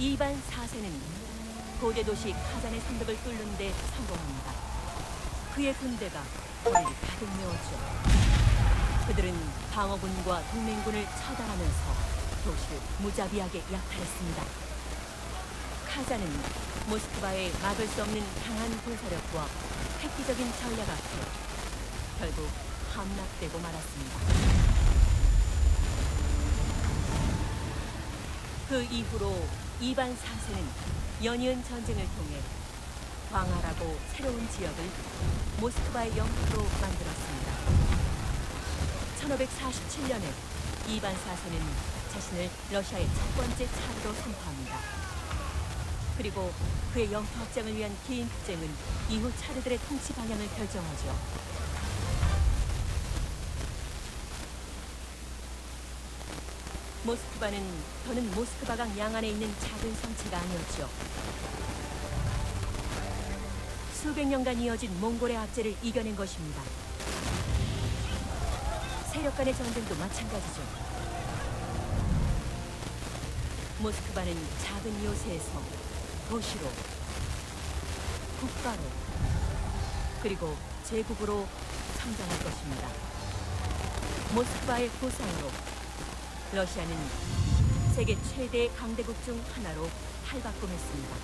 이반 4세는 고대 도시 카잔의 선벽을 뚫는 데 성공합니다. 그의 군대가 거리를 가득 메웠죠. 그들은 방어군과 동맹군을 처단하면서 도시를 무자비하게 약탈했습니다. 카자는 모스크바의 막을 수 없는 강한 군사력과 획기적인 전략 앞에 결국 함락되고 말았습니다. 그 이후로 이반 4세는 연이은 전쟁을 통해 광활하고 새로운 지역을 모스크바의 영토로 만들었습니다. 1547년에 이반 4세는 자신을 러시아의 첫 번째 차르로 선포합니다. 그리고 그의 영토 확장을 위한 긴 투쟁은 이후 차르들의 통치 방향을 결정하죠. 모스크바는 더는 모스크바강 양안에 있는 작은 성체가 아니었죠. 수백 년간 이어진 몽골의 압제를 이겨낸 것입니다. 세력 간의 전쟁도 마찬가지죠. 모스크바는 작은 요새에서 도시로, 국가로, 그리고 제국으로 성장할 것입니다. 모스크바의 보상으로 러시아는 세계 최대 강대국 중 하나로 탈바꿈했습니다.